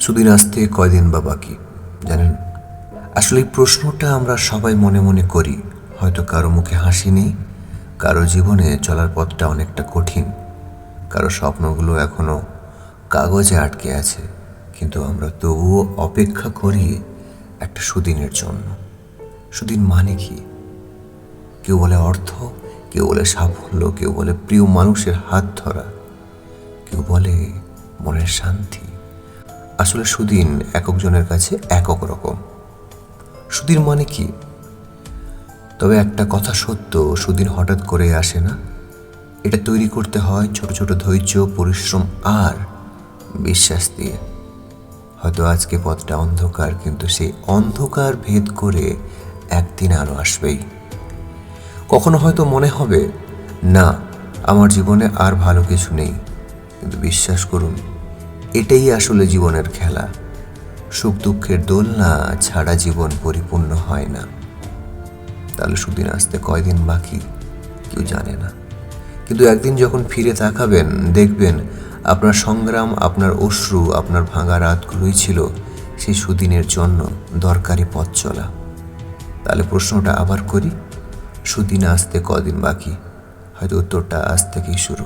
সুদিন আসতে কয়দিন বা বাকি, জানেন? আসলে এই প্রশ্নটা আমরা সবাই মনে মনে করি। হয়তো কারও মুখে হাসি নেই, কারও জীবনে চলার পথটা অনেকটা কঠিন। কারও স্বপ্নগুলো এখনও কাগজে আটকে আছে, কিন্তু আমরা তবুও অপেক্ষা করি একটা সুদিনের জন্য। সুদিন মানে কি? কেউ বলে অর্থ, কেউ বলে সাফল্য, কেউ বলে প্রিয় মানুষের হাত ধরা, কেউ বলে মনের শান্তি। আসলে সুদিন এককজনের কাছে একক রকম। সুদিন মানে কি? তবে একটা কথা সত্য, সুদিন হঠাৎ করে আসে না। এটা তৈরি করতে হয় ছোট ছোট ধৈর্য, পরিশ্রম আর বিশ্বাস দিয়ে। হয়তো আজকে পথটা অন্ধকার, কিন্তু সেই অন্ধকার ভেদ করে একদিন আরও আসবেই। কখনো হয়তো মনে হবে, না, আমার জীবনে আর ভালো কিছু নেই। কিন্তু বিশ্বাস করুন এটাই আসলে জীবনের খেলা। সুখ দুঃখের দোলনা ছাড়া জীবন পরিপূর্ণ হয় না। তাহলে সুদিন আসতে কয়দিন বাকি? কেউ জানে না। কিন্তু একদিন যখন ফিরে তাকাবেন, দেখবেন আপনার সংগ্রাম, আপনার অশ্রু, আপনার ভাঙা রাতগুলোই ছিল সেই সুদিনের জন্য দরকারি পথ চলা। তাহলে প্রশ্নটা আবার করি, সুদিন আসতে কদিন বাকি? হয়তো উত্তরটা আজ থেকেই শুরু।